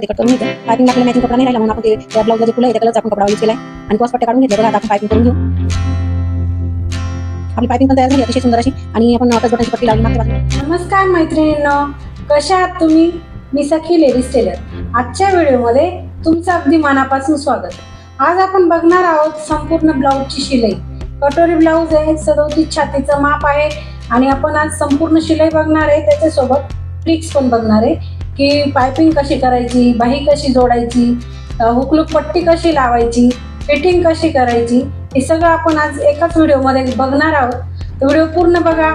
ते कट करून घेतो पायपिंग आपल्याला मॅचिंग कपडा नाही राहिला म्हणून आपण ते त्या फुलं आहे त्या कलरचा आपण कपडा यूज केलाय. आणि क्रॉस पट्टे काढून घेतले बघा आपण पायपिंग करून घेऊ. आपली पायपिंग पण तयार झाली अतिशय सुंदर अशी. आणि आपण टच बटनची पट्टी लावली मागच्या नमस्कार मैत्रिणींनो. कशा आहात तुम्ही? मी सखी लेडीज टेलर आजच्या व्हिडिओमध्ये तुमचं अगदी मनापासून स्वागत. आज आपण बघणार आहोत संपूर्ण ब्लाऊजची शिलाई. कटोरी ब्लाऊज आहे सदोतीस छातीचं माप आहे. आणि आपण आज संपूर्ण शिलाई बघणार आहे. त्याच्यासोबत ट्रिक्स पण बघणार आहे. की पायपिंग कशी करायची बाही कशी जोडायची हुकलूक पट्टी कशी लावायची फिटिंग कशी करायची हे सगळं आपण आज एकाच व्हिडिओमध्ये बघणार आहोत. तर व्हिडिओ पूर्ण बघा.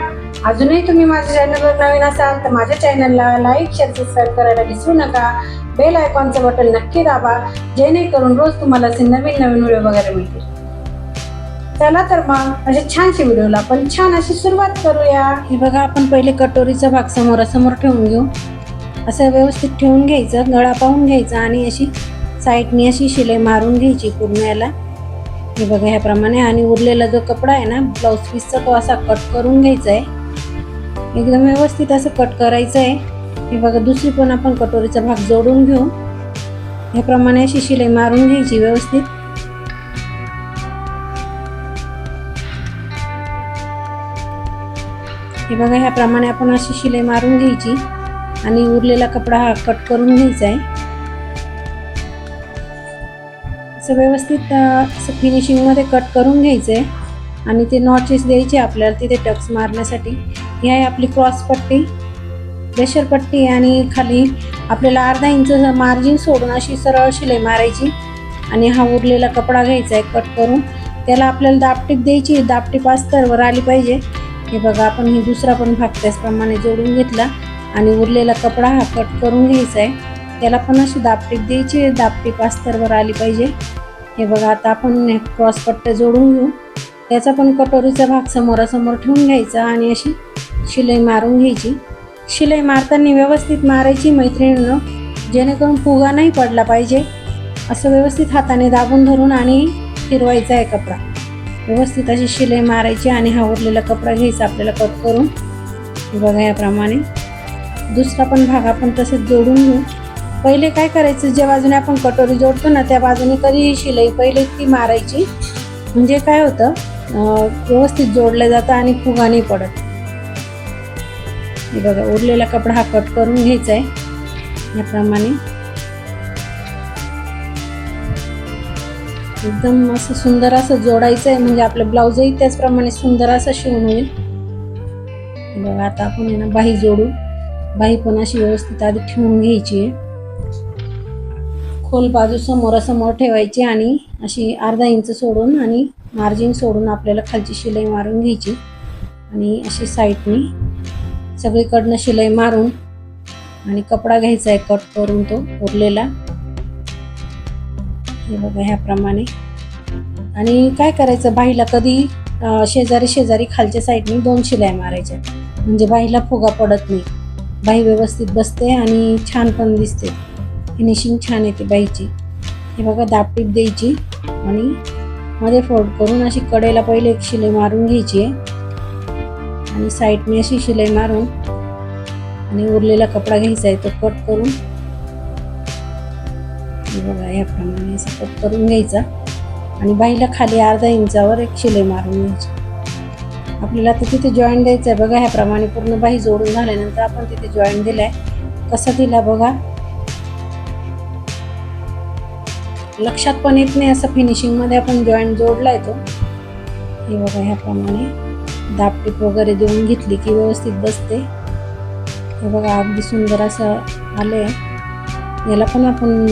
अजूनही तुम्ही माझ्या चॅनलवर नवीन असाल तर माझ्या चॅनलला लाईक शेअर सबस्क्राईब करायला विसरू नका. बेल आयकॉनचं बटन नक्की दाबा जेणेकरून रोज तुम्हाला असे नवीन नवीन व्हिडिओ बघायला मिळतील. चला तर मग अशा छानशी व्हिडिओला आपण छान अशी सुरुवात करूया. हे बघा आपण पहिले कटोरीचा भाग समोरासमोर ठेवून घेऊ. असं व्यवस्थित ठेवून घ्यायचं गळा पाहून घ्यायचा आणि अशी साईडनी अशी शिलाई मारून घ्यायची पूर्ण याला. हे बघा ह्याप्रमाणे. आणि उरलेला जो कपडा आहे ना ब्लाऊज पीसचा तो असा कट करून घ्यायचा आहे एकदम व्यवस्थित असं कट करायचं आहे हे बघा दुसरी पण आपण कटोरीचा भाग जोडून घेऊ. ह्याप्रमाणे अशी शिलाई मारून घ्यायची व्यवस्थित. हे बघा ह्याप्रमाणे आपण अशी शिलाई मारून घ्यायची. आणि उरलेला कपडा हा कट करून घ्यायचा आहे. असं व्यवस्थित असं फिनिशिंगमध्ये कट करून घ्यायचं आहे आणि ते नॉचेस द्यायचे आपल्याला तिथे टक्स मारण्यासाठी. ही आहे आपली क्रॉस पट्टी प्रेशर पट्टी आणि खाली आपल्याला अर्धा इंच मार्जिन सोडून अशी सरळ शिलाई मारायची. आणि हा उरलेला कपडा घ्यायचा आहे कट करून. त्याला आपल्याला दापटीप द्यायची. दापटीप अस्तरवर आली पाहिजे. हे बघा आपण ही दुसरा पण भाग त्याचप्रमाणे जोडून घेतला. आणि उरलेला कपडा हा कट करून घ्यायचा आहे. त्याला पण अशी दापटीप द्यायची दापटीप अस्तरवर आली पाहिजे. हे बघा आता आपण क्रॉस पट्ट्या जोडून घेऊ. त्याचा पण कटोरीचा भाग समोरासमोर ठेवून घ्यायचा आणि अशी शिलाई मारून घ्यायची. शिलाई मारताना व्यवस्थित मारायची मैत्रिणीनं. जेणेकरून फुगा नाही पडला पाहिजे. असं व्यवस्थित हाताने दाबून धरून आणि फिरवायचा आहे कपडा. व्यवस्थित अशी शिलाई मारायची आणि हा उरलेला कपडा घ्यायचा आपल्याला कट करून. बघा याप्रमाणे. दुसरा पण भाग आपण तसेच जोडून घेऊ. पहिले काय करायचं ज्या बाजूने आपण कटोरी जोडतो ना त्या बाजूने कधी शिलाई पहिले ती मारायची. म्हणजे काय होतं व्यवस्थित जोडलं जातं आणि फुगा नाही पडत. बघा उरलेला कपडा हा कट करून घ्यायचा आहे याप्रमाणे. एकदम असं सुंदर असं जोडायचं आहे म्हणजे आपलं ब्लाऊजही त्याचप्रमाणे सुंदर असं शिवून होईल. बघा आता आपण आहे ना बाही जोडू. बाई पण अशी व्यवस्थित आधी ठेवून घ्यायची. आहे खोल बाजू समोरासमोर ठेवायची आणि अशी अर्धा इंच सोडून आणि मार्जिन सोडून आपल्याला खालची शिलाई मारून घ्यायची. आणि अशी साईडनी सगळीकडनं शिलाई मारून आणि कपडा घ्यायचा आहे कट करून तो उरलेला. हे बघा ह्याप्रमाणे. आणि काय करायचं बाईला कधी शेजारी शेजारी खालच्या साईडनी दोन शिलाई मारायच्या. म्हणजे बाईला फुगा पडत नाही. बाई व्यवस्थित बसते आणि छान पण दिसते. फिनिशिंग छान येते बाईची. हे बघा दापटीप द्यायची आणि मध्ये फोल्ड करून अशी कडेला पहिले एक शिलाई मारून घ्यायची आहे. आणि साईडने अशी शिलाई मारून आणि उरलेला कपडा घ्यायचा आहे तो कट करून. बघा याप्रमाणे असं कट करून घ्यायचा. आणि बाईला खाली अर्धा इंचावर एक शिलाई मारून घ्यायची. आपल्याला आता तिथे जॉईंट द्यायचं आहे. बघा ह्याप्रमाणे पूर्ण बाही जोडून झाल्यानंतर आपण तिथे जॉईंट आहे कसा दिला बघा? लक्षात पण येत नाही असं फिनिशिंगमध्ये आपण जॉईंट जोडलाय तो. हे बघा ह्याप्रमाणे दापटीप वगैरे देऊन घेतली की व्यवस्थित बसते. हे बघा अगदी सुंदर असं आलं आहे याला पण आपण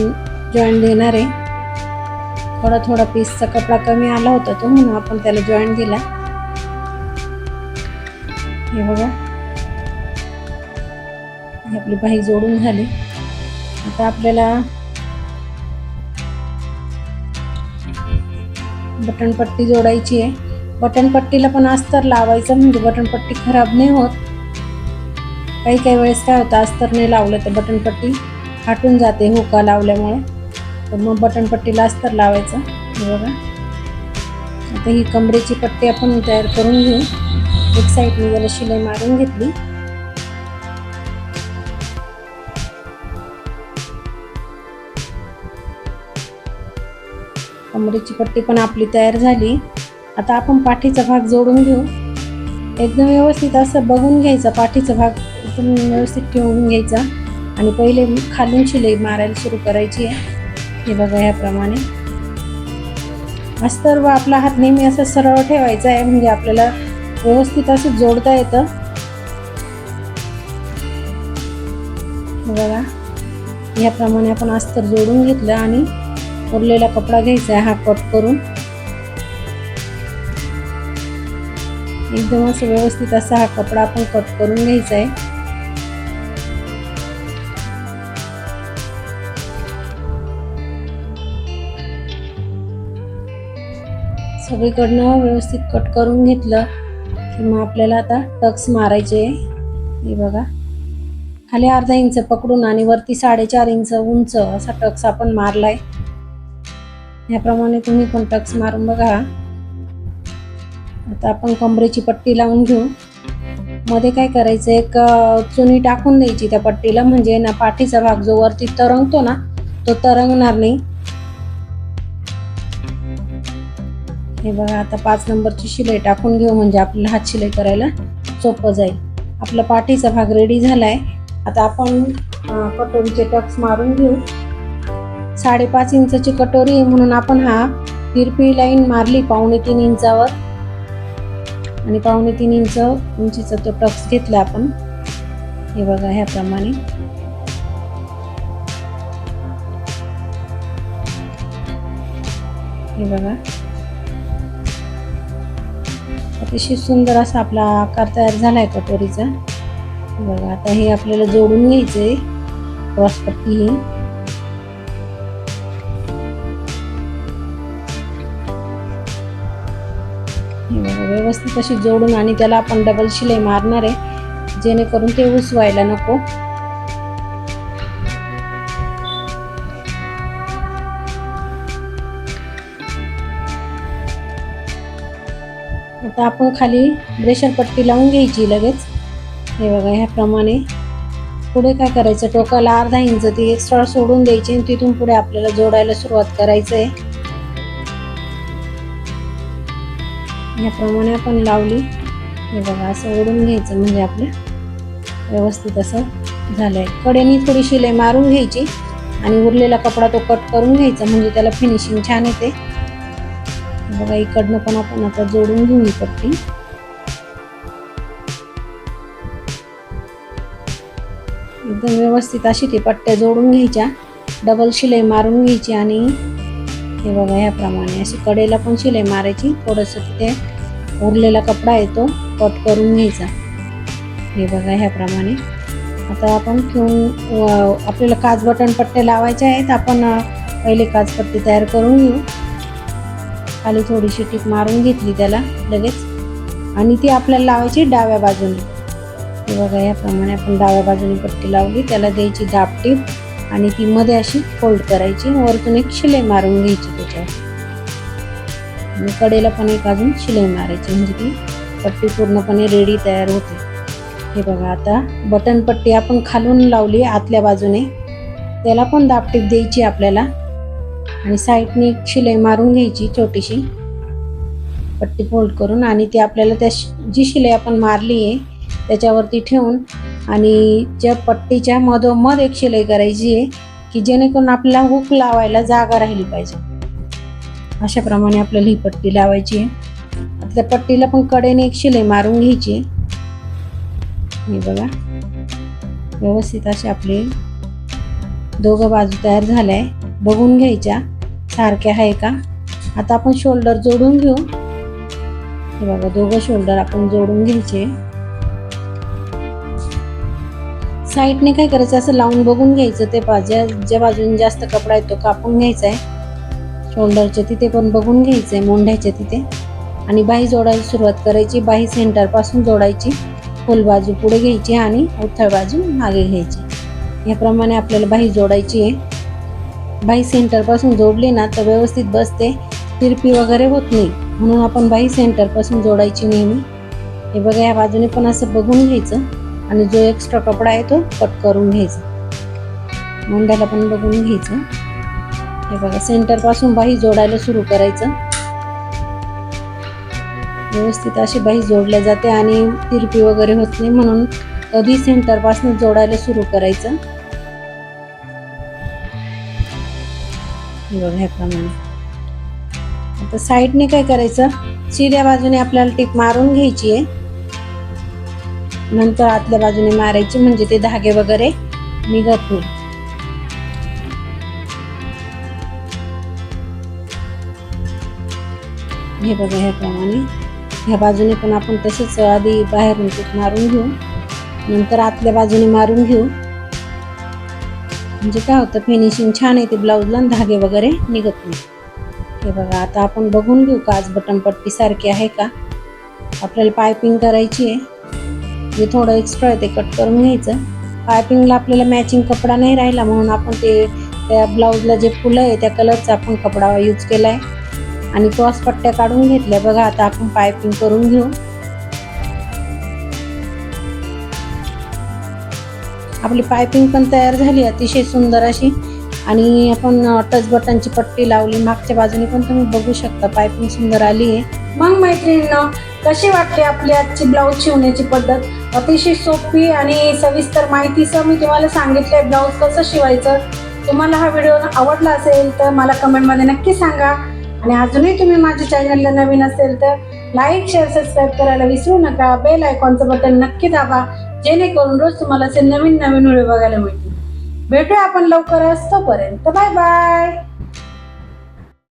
जॉईंट देणार आहे. थोडा थोडा पीसचा कपडा कमी आला होता तो म्हणून आपण त्याला जॉईंट दिला. हे बघा. आपली बाही जोडून झाली. आता आपल्याला बटणपट्टी जोडायची आहे. बटणपट्टीला पण अस्तर लावायचं म्हणजे बटणपट्टी खराब नाही होत. काही काही वेळेस काय होतं अस्तर नाही लावलं तर बटनपट्टी फाटून जाते हुका लावल्यामुळे. तर मग बटणपट्टीला अस्तर लावायचं. हे बघा. आता ही कमरेची पट्टी आपण तयार करून घेऊ. एक साईडने जरा शिलाई मारून घेतली. कमरेची पट्टी पण आपली तयार झाली. आता आपण पाठीचा भाग जोडून घेऊ. एकदम व्यवस्थित असं बघून घ्यायचा पाठीचा भाग व्यवस्थित ठेवून घ्यायचा. आणि पहिले खालून शिलाई मारायला सुरू करायची आहे. हे बघा याप्रमाणे अस्तर व आपला हात नेहमी असा सरळ ठेवायचा आहे म्हणजे आपल्याला व्यवस्थित असं जोडता येतं. बघा याप्रमाणे आपण अस्तर जोडून घेतलं आणि उरलेला कपडा घ्यायचा आहे हा कट करून. एकदम असं व्यवस्थित असा हा कपडा आपण कट करून घ्यायचा आहे. सगळीकडनं व्यवस्थित कट करून घेतलं. की मग आपल्याला आता टक्स मारायचे हे बघा. खाली अर्धा इंच पकडून आणि वरती साडेचार इंच उंच असा टक्स आपण मारलाय. याप्रमाणे तुम्ही पण टक्स मारून बघा. आता आपण कमरेची पट्टी लावून घेऊ. मध्ये काय करायचं एक चुनी टाकून द्यायची त्या पट्टीला. म्हणजे ना पाठीचा भाग जो वरती तरंगतो ना तो तरंगणार नाही. हे बघा आता पाच नंबरची शिलाई टाकून घेऊ म्हणजे आपल्याला हात शिलाई करायला सोपं जाईल. आपला पाठीचा भाग रेडी झालाय. आता आपण कटोरीचे टक्स मारून घेऊ. साडेपाच इंचाची कटोरी म्हणून आपण हा तिरपी लाईन मारली पावणे तीन इंचावर. आणि पावणे तीन इंच उंचीचा तो टक्स घेतला आपण. हे बघा ह्याप्रमाणे. हे बघा. अतिशय सुंदर असा आपला आकार तयार झाला आहे कटोरीचा बघा आता हे आपल्याला जोडून घ्यायचंय. क्रॉस ही. व्यवस्थित अशी जोडून आणि त्याला आपण डबल शिलाई मारणार आहे. जेणेकरून ते उसवायला नको. आता आपण खाली ब्रेशर पट्टी लावून घ्यायची लगेच. हे बघा ह्याप्रमाणे. पुढे काय करायचं? टोकाला अर्धा इंच ती एक्स्ट्रा सोडून द्यायची आणि तिथून पुढे आपल्याला जोडायला सुरुवात करायचं आहे याप्रमाणे आपण लावली. हे बघा असं ओढून घ्यायचं म्हणजे आपलं व्यवस्थित असं झालंय. कडेनी थोडी शिलाई मारून घ्यायची आणि उरलेला कपडा तो कट करून घ्यायचा म्हणजे त्याला फिनिशिंग छान येते. बघा इकडनं पण आपण आता जोडून घेऊ ही पट्टी एकदम व्यवस्थित अशी ती पट्ट्या जोडून घ्यायच्या. डबल शिलाई मारून घ्यायची आणि हे बघा ह्याप्रमाणे अशी कडेला पण शिलाई मारायची. थोडंसं तिथे उरलेला कपडा आहे तो कट करून घ्यायचा. हे बघा ह्याप्रमाणे. आता आपण ठेवून आपल्याला काच बटन पट्टे लावायचे आहेत. आपण पहिले काचपट्टी तयार करून घेऊ. खाली थोडीशी टीप मारून घेतली त्याला लगेच. आणि ती आपल्याला लावायची डाव्या बाजूने. हे बघा याप्रमाणे आपण डाव्या बाजूने पट्टी लावली त्याला द्यायची दाब टीप आणि ती मध्ये अशी फोल्ड करायची. वरतून एक शिलाई मारून घ्यायची त्याच्यावर. आणि कडेला पण एक अजून शिलाई मारायची म्हणजे ती पट्टी पूर्णपणे रेडी तयार होते. हे बघा आता बटन पट्टी आपण खालून लावली आतल्या बाजूने. त्याला पण दाबटीप द्यायची आपल्याला. आणि साईडने एक शिलाई मारून घ्यायची छोटीशी. पट्टी फोल्ड करून आणि ती आपल्याला त्या शि- जी शिलाई आपण मारली आहे त्याच्यावरती ठेवून आणि ज्या पट्टीच्या मधोमध एक शिलाई करायची आहे की जेणेकरून आपल्याला हुक लावायला जागा राहिली पाहिजे. अशाप्रमाणे आपल्याला ही पट्टी लावायची आहे. आता त्या पट्टीला पण कडेने एक शिलाई मारून घ्यायची आहे. हे बघा. व्यवस्थित अशी आपली दोघं बाजू तयार झाल्या आहे. बघून घ्यायच्या. सारख्या आहे का? आता आपण शोल्डर जोडून घेऊ. हे बघा दोघं शोल्डर आपण जोडून घ्यायचे. साईडने काय करायचं? असं लावून बघून घ्यायचं ते पा ज्या ज्या बाजूने जास्त कपडा आहे तो कापून घ्यायचा आहे. शोल्डरच्या तिथे पण बघून घ्यायचं आहे मोंढ्याच्या तिथे. आणि बाही जोडायला सुरुवात करायची. बाही सेंटरपासून जोडायची. फुल बाजू पुढे घ्यायची आणि उथळ बाजू मागे घ्यायची. याप्रमाणे आपल्याला बाही जोडायची आहे. बाई सेंटरपासून जोडली ना तर व्यवस्थित बसते. तिरपी वगैरे होत नाही. म्हणून आपण बाई सेंटरपासून जोडायची नेहमी. हे बघा या बाजूने पण असं बघून घ्यायचं. आणि जो एक्स्ट्रा कपडा आहे तो कट करून घ्यायचा. मुंड्याला पण बघून घ्यायचं. हे बघा सेंटरपासून बाई बाही जोडायला सुरू करायचं. व्यवस्थित अशी बाही जोडल्या जाते आणि तिरपी वगैरे होत नाही म्हणून कधी सेंटरपासून जोडायला सुरू करायचं. बघा ह्याप्रमाणे आता साईडने काय करायचं? शिऱ्या बाजूने आपल्याला टीप मारून घ्यायची आहे. नंतर आतल्या बाजूने मारायची म्हणजे ते धागे वगैरे निघत नाही हे बघा ह्याप्रमाणे ह्या बाजूने पण आपण तसेच आधी बाहेरून टीप मारून घेऊ. नंतर आतल्या बाजूने मारून घेऊ. म्हणजे काय होतं फिनिशिंग छान येते ब्लाऊजला आणि धागे वगैरे निघत नाही. हे बघा आता आपण बघून घेऊ का आज बटन पट्टी सारखी आहे का? आपल्याला पायपिंग करायची आहे. जे थोडं एक्स्ट्रा आहे ते कट करून घ्यायचं. पायपिंगला आपल्याला मॅचिंग कपडा नाही राहिला म्हणून आपण ते त्या ब्लाऊजला जे फुलं आहे त्या कलरचा आपण कपडा यूज केला आहे आणि क्रॉस पट्ट्या काढून घेतल्या. बघा आता आपण पायपिंग करून घेऊ. आपली पायपिंग पण तयार झाली अतिशय सुंदर अशी. आणि आपण टच बटनची पट्टी लावली मागच्या बाजूने पण तुम्ही बघू शकता पायपिंग सुंदर आली आहे. मग मैत्रिणींना कशी वाटली आपली आजची ब्लाऊज शिवण्याची पद्धत? अतिशय सोपी आणि सविस्तर माहितीसह मी तुम्हाला सांगितलंय ब्लाऊज कसं शिवायचं. तुम्हाला हा व्हिडिओ आवडला असेल तर मला कमेंटमध्ये नक्की सांगा. आणि अजूनही तुम्ही माझ्या चॅनलला नवीन असेल तर लाईक शेअर सबस्क्राईब करायला विसरू नका. बेल आयकॉनचं बटन नक्की दाबा. जेणेकरून रोज तुम्हाला असे नवीन नवीन व्हिडिओ बघायला मिळतील. भेटूया आपण लवकरच तोपर्यंत बाय बाय.